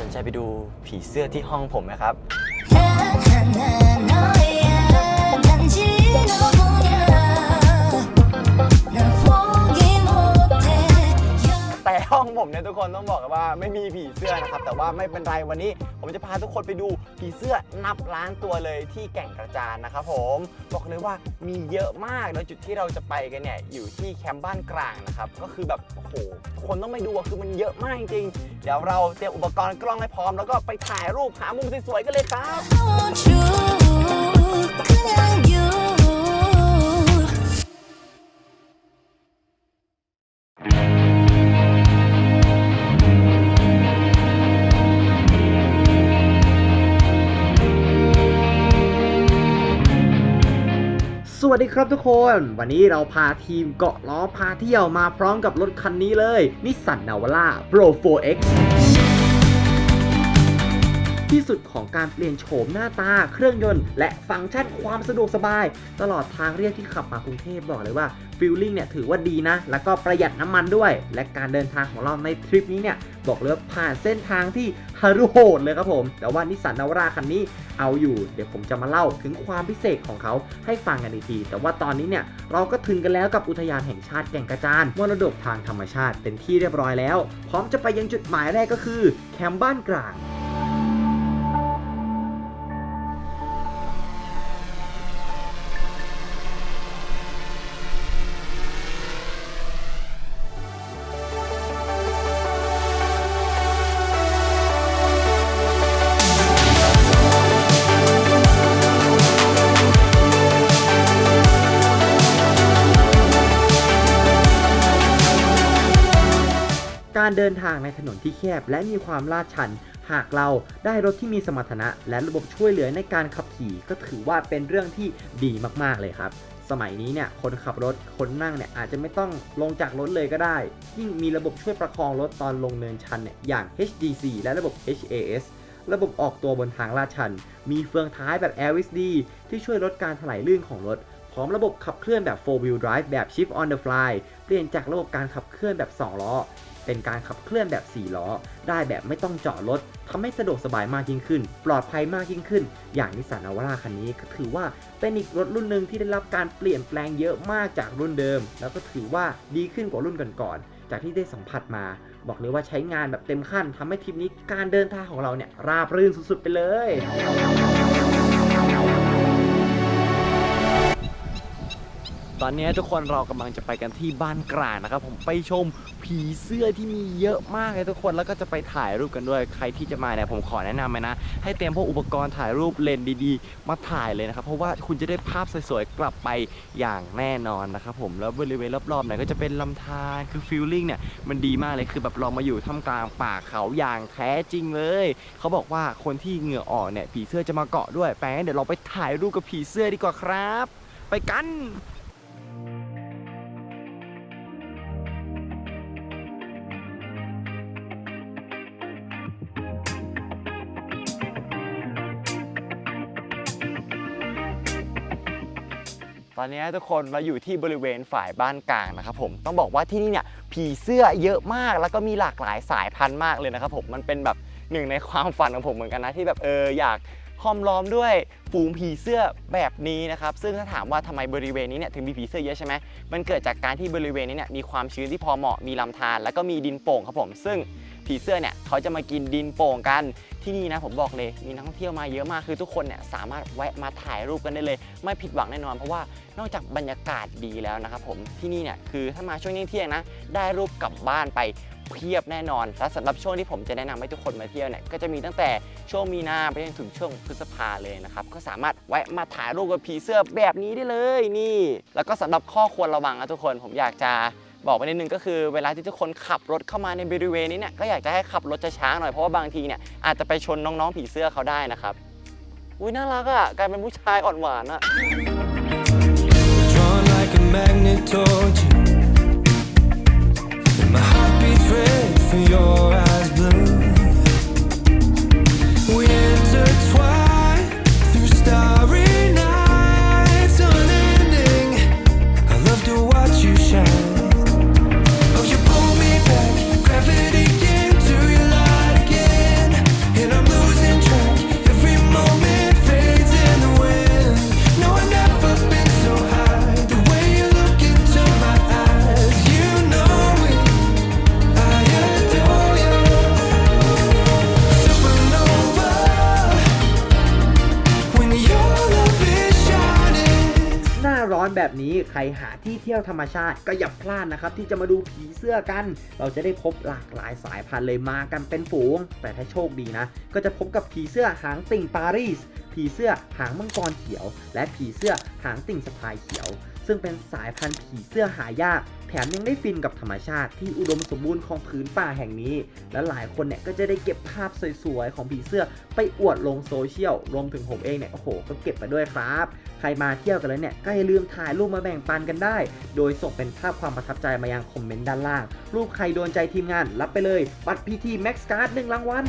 สนใจไปดูผีเสื้อที่ห้องผมไหมครับ ผมเนี่ยทุกคนต้องบอกกันว่าไม่มีผีเสื้อนะครับ แต่ว่าไม่เป็นไรวันนี้ ผมจะพาทุกคนไปดูผีเสื้อนับล้านตัวเลยที่แก่งกระจานนะครับผมบอกเลยว่ามีเยอะมากแล้วจุดที่เราจะไปกันเนี่ยอยู่ที่แคมป์บ้านกลางนะครับก็คือแบบโอ้โหคนต้องไปดูอะคือมันเยอะมากจริงๆเดี๋ยวเราเตรียมอุปกรณ์กล้องให้พร้อมแล้วก็ไปถ่ายรูปหามุมสวยๆกันเลยครับ I want you 그냥 you วัสดีครับทุกคน วันนี้เราพาทีมเกาะล้อพาเที่ยวมาพร้อมกับรถคันนี้เลยนิสสันนาวาร่า Pro 4X ที่สุดของการเปลี่ยนโฉมหน้าตา เครื่องยนต์ และฟังก์ชันความสะดวกสบาย ตลอดทางเรียบที่ขับมากรุงเทพบอกเลยว่าฟิลลิ่งเนี่ยถือว่าดีนะ แล้วก็ประหยัดน้ำมันด้วย และการเดินทางของเราในทริปนี้เนี่ยบอกเลยว่าผ่านเส้นทางที่ฮารุโหดเลยครับผม แต่ว่านิสสันนาวราคันนี้เอาอยู่ เดี๋ยวผมจะมาเล่าถึงความพิเศษของเขาให้ฟังกันอีกที แต่ว่าตอนนี้เนี่ยเราก็ถึงกันแล้วกับอุทยานแห่งชาติแก่งกระจานมรดกทางธรรมชาติเป็นที่เรียบร้อยแล้ว พร้อมจะไปยังจุดหมายแรกก็คือ แคมป์บ้านกลาง การเดินทางในถนนที่แคบและมีความลาดชัน หากเราได้รถที่มีสมรรถนะ และระบบช่วยเหลือในการขับขี่ก็ถือว่าเป็นเรื่องที่ดีมากๆเลยครับ สมัยนี้เนี่ยคนขับรถคนนั่งเนี่ยอาจจะไม่ต้องลงจากรถเลยก็ได้ ยิ่งมีระบบช่วยประคองรถตอนลงเนินชันเนี่ยอย่าง HDC และระบบ HAS ระบบออกตัวบนทางลาดชัน มีเฟืองท้ายแบบ LSD ที่ช่วยลดการถลายลื่นของรถ พร้อมระบบขับเคลื่อนแบบ 4 wheel drive แบบ shift on the fly เปลี่ยนจากระบบการขับเคลื่อนแบบ 2 ล้อ เป็นการขับเคลื่อนแบบ 4 ล้อ ได้แบบไม่ต้องเจาะรถทำให้สะดวกสบายมากยิ่งขึ้น ปลอดภัยมากยิ่งขึ้น อย่างนิสสันนาวาร่าคันนี้ก็ถือว่าเป็นอีกรถรุ่นหนึ่งที่ได้รับการเปลี่ยนแปลงเยอะมากจากรุ่นเดิม แล้วก็ถือว่าดีขึ้นกว่ารุ่นก่อนๆจากที่ได้สัมผัสมา บอกเลยว่าใช้งานแบบเต็มขั้นทำให้ทริปนี้การเดินทางของเราเนี่ยราบรื่นสุดๆไปเลย ตอนนี้ทุกคนเรากำลังจะไปกันที่บ้านกลางนะครับ ผมไปชมผีเสื้อที่มีเยอะมากเลยทุกคนแล้วก็จะไปถ่ายรูปกันด้วยใครที่จะมาเนี่ยผมขอแนะนำเลยนะ ให้เตรียมพวกอุปกรณ์ถ่ายรูปเลนส์ดีๆ มาถ่ายเลยนะครับ เพราะว่าคุณจะได้ภาพสวยๆกลับไปอย่างแน่นอนนะครับผมแล้วบริเวณรอบๆเนี่ยก็จะเป็นลำธารคือฟิลลิ่งเนี่ยมันดีมากเลยคือแบบเรามาอยู่ท่ามกลางป่าเขาอย่างแท้จริงเลย เขาบอกว่าคนที่เหงื่อออกเนี่ยผีเสื้อจะมาเกาะด้วยแปลงนเดี๋ยวเราไปถ่ายรูปกับผีเสื้อดีกว่าครับ ไปกัน ตอนนี้ทุกคนเราอยู่ที่บริเวณฝ่ายบ้านกลางนะครับผมต้องบอกว่าที่นี่เนี่ยผีเสื้อเยอะมากแล้วก็มีหลากหลายสายพันธุ์มากเลยนะครับผมมันเป็นแบบหนึ่งในความฝันของผมเหมือนกันนะที่แบบเอออยากห้อมล้อมด้วยฝูงผีเสื้อแบบนี้นะครับซึ่งถ้าถามว่าทำไมบริเวณนี้เนี่ยถึงมีผีเสื้อเยอะใช่ไหมมันเกิดจากการที่บริเวณนี้เนี่ยมีความชื้นที่พอเหมาะมีลำธารแล้วก็มีดินโป่งครับผมซึ่ง ผีเสื้อเนี่ยเขาจะมากินดินโป่งกันที่นี่นะผมบอกเลยมีนักท่องเที่ยวมาเยอะมากคือทุกคนเนี่ยสามารถแวะมาถ่ายรูปกันได้เลย ไม่ผิดหวังแน่นอน เพราะว่านอกจากบรรยากาศดีแล้วนะครับผมที่นี่เนี่ยคือถ้ามาช่วงเที่ยงนะ ได้รูปกลับบ้านไปเพียบแน่นอน และสำหรับช่วงที่ผมจะแนะนำให้ทุกคนมาเที่ยวเนี่ยก็จะมีตั้งแต่ช่วงมีนาไปจนถึงช่วงพฤษภาเลยนะครับก็สามารถแวะมาถ่ายรูปกับผีเสื้อแบบนี้ได้เลยนี่ แล้วก็สำหรับข้อควรระวังนะทุกคนผมอยากจะ บอกไปนิดนึงก็คือเวลาที่ทุกคนขับรถเข้ามาในบริเวณนี้เนี่ยก็อยากจะให้ขับรถช้าๆหน่อยเพราะว่าบางทีเนี่ยอาจจะไปชนน้องๆผีเสื้อเขาได้นะครับอุ้ยน่ารักอะกลายเป็นผู้ชายอ่อนหวานอะ drawn like a magnet toward you. And my heart beats red for your eyes หาที่เที่ยวธรรมชาติก็อย่าพลาดนะครับที่จะมาดูผีเสื้อกัน เราจะได้พบหลากหลายสายพันธุ์เลยมากันเป็นฝูง แต่ถ้าโชคดีนะ ก็จะพบกับผีเสื้อหางติ่งปารีสผีเสื้อหางมังกรเขียว และผีเสื้อหางติ่งสะพายเขียว ซึ่งเป็นสายพันธุ์ผีเสื้อหายาก แถมยังได้ฟินกับธรรมชาติที่อุดมสมบูรณ์ของผืนป่าแห่งนี้ และหลายคนเนี่ยก็จะได้เก็บภาพสวยๆ ของผีเสื้อไปอวดลงโซเชียล รวมถึงผมเองเนี่ยโอ้โห ก็เก็บไปด้วยครับ ใครมาเที่ยวกันแล้วเนี่ยก็อย่าลืมถ่ายรูปมาแบ่งปันกันได้ โดยส่งเป็นภาพความประทับใจมายังคอมเมนต์ด้านล่าง รูปใครโดนใจทีมงาน รับไปเลยบัตรพีทีแม็กซ์การ์ดหนึ่งรางวัล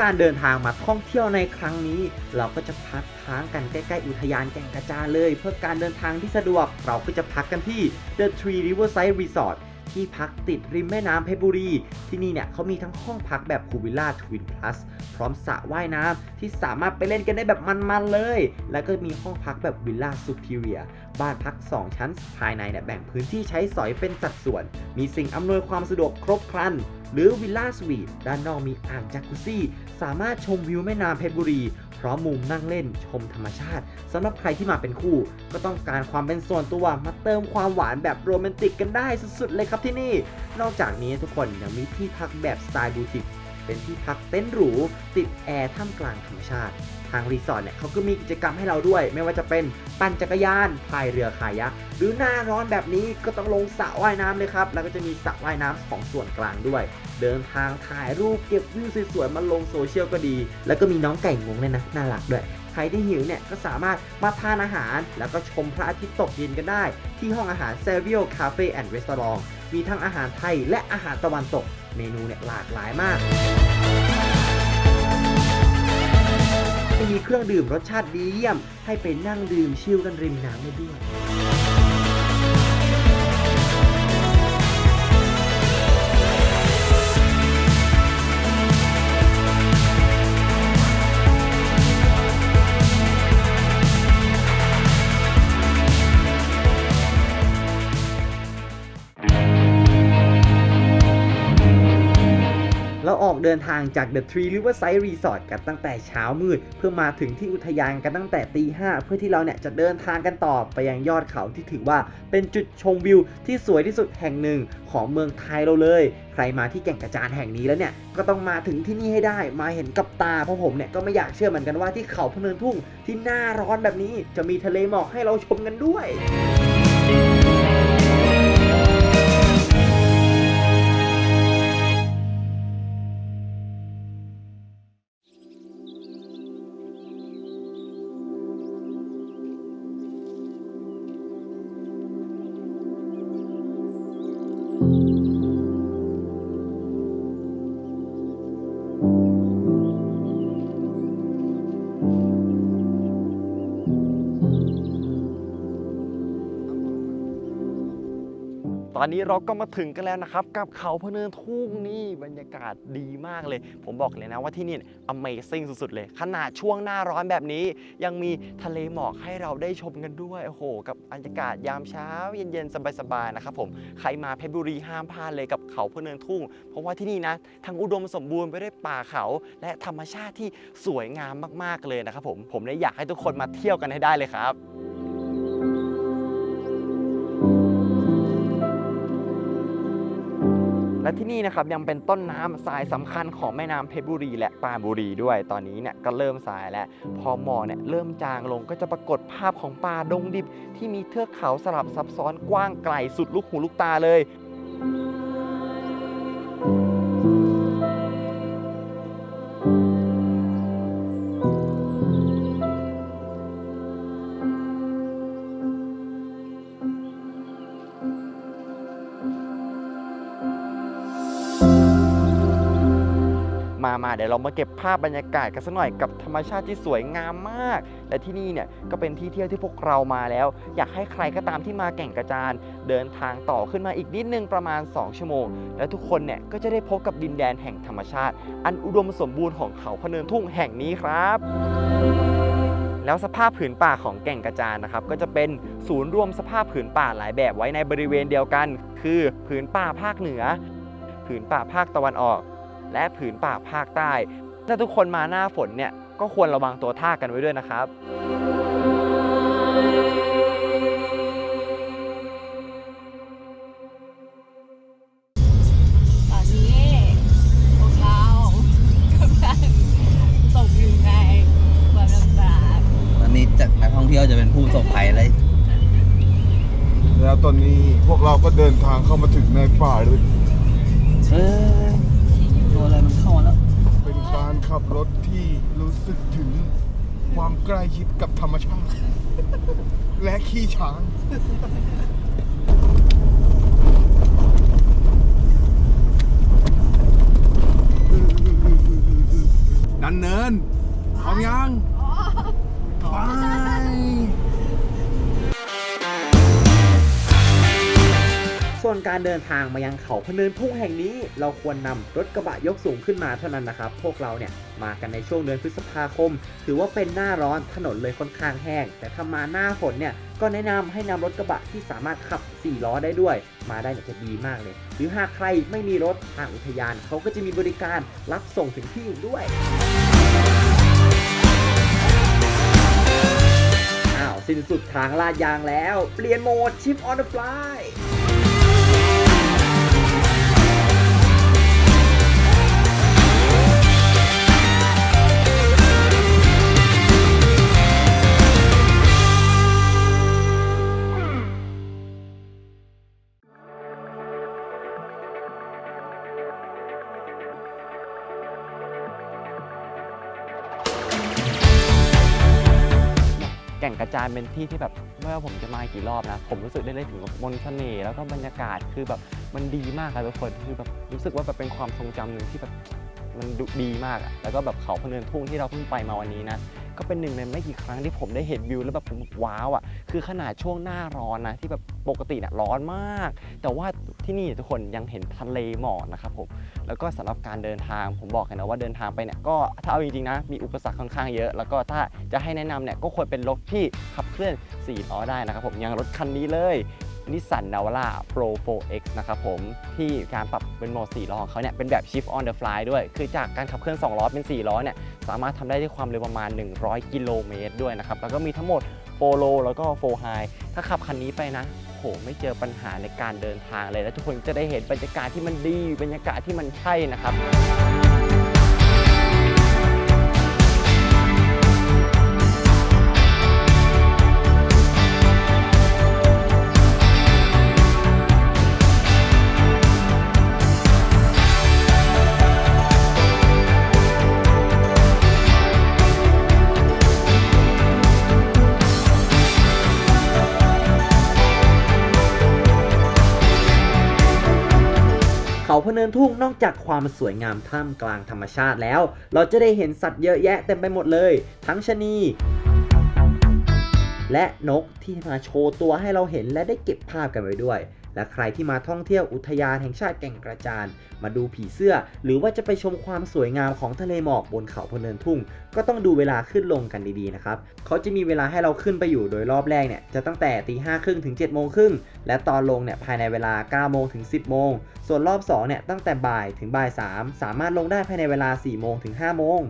การเดินทางมาท่องเที่ยวในครั้งนี้ เราก็จะพักค้างกันใกล้ๆอุทยานแก่งกระจานเลย เพื่อการเดินทางที่สะดวก เราก็จะพักกันที่ The Tree Riverside Resort ที่พักติดริมแม่น้ำเพชรบุรี ที่นี่เนี่ยเขามีทั้งห้องพักแบบพูวิลล่าทวินพลัสพร้อมสระว่ายน้ำที่สามารถไปเล่นกันได้แบบมันๆเลย แล้วก็มีห้องพักแบบวิลล่าซูเ e เรียบ้านพัก 2 ชั้นภายในเนี่ยแบ่งพื้นที่ใช้สอยเป็นสัดส่วน มีสิ่งอำนวยความสะดวกครบครัน หรือวิลล่าสวีทด้านนอกมีอ่างจักุซี่ สามารถชมวิวแม่น้ำเพชรบุรี พร้อมมุมนั่งเล่นชมธรรมชาติสำหรับใครที่มาเป็นคู่ ก็ต้องการความเป็นส่วนตัวมาเติมความหวานแบบโรแมนติกกันได้สุดๆเลยครับที่นี่ นอกจากนี้ทุกคนยังมีที่พักแบบสไตล์บูติกเป็นที่พักเต็นท์หรูติดแอร์ท่ามกลางธรรมชาติ ทางรีสอร์ทเนี่ยเขาก็มีกิจกรรมให้เราด้วย ไม่ว่าจะเป็นปั่นจักรยานพายเรือคายักหรือหน้าร้อนแบบนี้ก็ต้องลงสระว่ายน้ำเลยครับ แล้วก็จะมีสระว่ายน้ำของส่วนกลางด้วย เดินทางถ่ายรูปเก็บวิวสวยๆมาลงโซเชียลก็ดี แล้วก็มีน้องไก่งวงเลยนะน่ารักด้วยใครที่หิวเนี่ยก็สามารถมาทานอาหาร แล้วก็ชมพระอาทิตย์ตกเย็นกันได้ ที่ห้องอาหาร s e v i o Cafe and Restaurant มีทั้งอาหารไทยและอาหารตะวันตก เมนูเนี่ยหลากหลายมาก มีเครื่องดื่มรสชาติดีเยี่ยม ให้ไปนั่งดื่มชิลกันริมน้ำได้ด้วย ออกเดินทางจาก The Tree Riverside Resort กันตั้งแต่เช้ามืด เพื่อมาถึงที่อุทยานกันตั้งแต่ตีห้าเพื่อที่เราเนี่ยจะเดินทางกันต่อไปยังยอดเขาที่ถือว่าเป็นจุดชมวิวที่สวยที่สุดแห่งหนึ่งของเมืองไทยเราเลย ใครมาที่แก่งกระจานแห่งนี้แล้วเนี่ยก็ต้องมาถึงที่นี่ให้ได้ มาเห็นกับตาเพราะผมเนี่ยก็ไม่อยากเชื่อเหมือนกันว่าที่เขาพเนินทุ่งที่หน้าร้อนแบบนี้จะมีทะเลหมอกให้เราชมกันด้วย ตอนนี้เราก็มาถึงกันแล้วนะครับ กับเขาพเนินทุ่งนี่บรรยากาศดีมากเลย ผมบอกเลยนะว่าที่นี่ Amazing สุดๆเลย ขนาดช่วงหน้าร้อนแบบนี้ ยังมีทะเลหมอกให้เราได้ชมกันด้วย โอ้โห กับบรรยากาศยามเช้า เย็นๆ สบายๆ นะครับผม ใครมาเพชรบุรีห้ามพลาดเลยกับเขาพเนินทุ่ง เพราะว่าที่นี่นะทั้งอุดมสมบูรณ์ไปด้วยป่าเขา และธรรมชาติที่สวยงามมากๆเลยนะครับผม ผมเลยอยากให้ทุกคนมาเที่ยวกันให้ได้เลยครับ และที่นี่นะครับยังเป็นต้นน้ำสายสำคัญของแม่น้ำเพชรบุรี และปราบุรีด้วย ตอนนี้เนี่ยก็เริ่มสายแล้ว พอหมอกเนี่ยเริ่มจางลงก็จะปรากฏภาพของป่าดงดิบ ที่มีเทือกเขาสลับซับซ้อนกว้างไกลสุดลูกหูลูกตาเลย มามาเดี๋ยวเรามาเก็บภาพบรรยากาศกันสักหน่อยกับธรรมชาติที่สวยงามมาก และที่นี่เนี่ยก็เป็นที่เที่ยวที่พวกเรามาแล้ว อยากให้ใครก็ตามที่มาแก่งกระจานเดินทางต่อขึ้นมาอีกนิดนึงประมาณ 2 ชั่วโมง แล้วทุกคนเนี่ยก็จะได้พบกับดินแดนแห่งธรรมชาติ อันอุดมสมบูรณ์ของเขาพะเนินทุ่งแห่งนี้ครับแล้วสภาพผืนป่าของแก่งกระจานนะครับก็จะเป็นศูนย์รวมสภาพผืนป่าหลายแบบไว้ในบริเวณเดียวกัน คือผืนป่าภาคเหนือ ผืนป่าภาคตะวันออก และผืนป่าภาคใต้ ถ้าทุกคนมาหน้าฝนเนี่ยก็ควรระวังตัวท่ากันไว้ด้วยนะครับตอนนี้พวกเรากำลังตกอยู่ในความลำบากตอนนี้จากนักท่องเที่ยวจะเป็นผู้ประสบภัยเลย แล้วตอนนี้พวกเราก็เดินทางเข้ามาถึงในป่าลึกเออ ขับรถที่รู้สึกถึงความใกล้ชิดกับธรรมชาติ และขี้ช้างดันเนินพร้อมยังไป ส่วนการเดินทางมายังเขาพเนินทุ่งแห่งนี้ เราควรนำรถกระบะยกสูงขึ้นมาเท่านั้นนะครับ พวกเราเนี่ยมากันในช่วงเดือนพฤษภาคม ถือว่าเป็นหน้าร้อนถนนเลยค่อนข้างแห้ง แต่ถ้ามาหน้าฝนเนี่ยก็แนะนำให้นำรถกระบะที่สามารถขับ 4 ล้อได้ด้วย มาได้เนี่ยจะดีมากเลย หรือหากใครไม่มีรถทางอุทยานเขาก็จะมีบริการรับส่งถึงที่ด้วยอ้าวสิ้นสุดทางลาดยางแล้ว เปลี่ยนโหมด Shift on the fly แก่งกระ จานเป็นที่ที่แบบไม่ว่าผมจะมากี่รอบนะ ผมรู้สึกได้เลยถึงมนต์เสน่ห์แล้วก็บรรยากาศคือแบบมันดีมากครับทุกคนคือแบบรู้สึกว่าแบบเป็นความทรงจำหนึ่งที่แบบมันดีมากอะแล้วก็แบบเขาพะเนินทุ่งที่เราเพิ่งไปมาวันนี้นะก็เป็นหนึ่งในไม่กี่ครั้งที่ผมได้เห็นวิวแล้วแบบผมว้าวอะคือขนาดช่วงหน้าร้อนนะที่แบบปกติเนี่ยร้อนมาก แต่ว่า ที่นี่ทุกคนยังเห็นทะเลหมอกนะครับผมแล้วก็สำหรับการเดินทางผมบอกเลยนะว่าเดินทางไปเนี่ยก็ถ้าเอาจริงๆนะมีอุปสรรคค่อนข้างเยอะ แล้วก็ถ้าจะให้แนะนำเนี่ยก็ควรเป็นรถที่ขับเคลื่อน4ล้อได้นะครับผมอย่างรถคันนี้เลยนิสสันนาวาร่า Pro 4X นะครับผมที่การปรับเป็นโหมด4ล้อของเขาเนี่ยเป็นแบบ Shift on the fly ด้วย คือจากการขับเคลื่อน 2 ล้อเป็น 4 ล้อเนี่ยสามารถทำได้ด้วยความเร็วประมาณ 100 กิโลเมตรด้วยนะครับ แล้วก็มีทั้งหมดโฟโลแล้วก็โฟไฮถ้าขับคันนี้ไปนะ หไม่เจอปัญหาในการเดินทางเลยแล้วทุกคนจะได้เห็นบรรยากาศที่มันดีบรรยากาศที่มันใช่นะครับ ทุ่งนอกจากความสวยงามท่ามกลางธรรมชาติแล้ว เราจะได้เห็นสัตว์เยอะแยะเต็มไปหมดเลย ทั้งชะนีและนกที่มาโชว์ตัวให้เราเห็นและได้เก็บภาพกันไว้ด้วย และใครที่มาท่องเที่ยวอุทยานแห่งชาติแก่งกระจาน มาดูผีเสื้อ หรือว่าจะไปชมความสวยงามของทะเลหมอกบนเขาพะเนินทุ่ง ก็ต้องดูเวลาขึ้นลงกันดีๆนะครับเขาจะมีเวลาให้เราขึ้นไปอยู่โดยรอบแรกเนี่ยจะตั้งแต่ตีห้าครึ่งถึง7จ็ดโมงครึ่งและตอนลงเนี่ยภายในเวลา9โมงถึง 10โมงส่วนรอบ2เนี่ยตั้งแต่บ่ายถึงบ่าย3สามารถลงได้ภายในเวลา4โมงถึง5โมง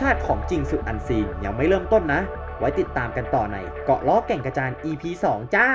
ชาติของจริงสุดอันซีนยังไม่เริ่มต้นนะ ไว้ติดตามกันต่อในเกาะล้อแก่งกระจาน EP 2 จ้า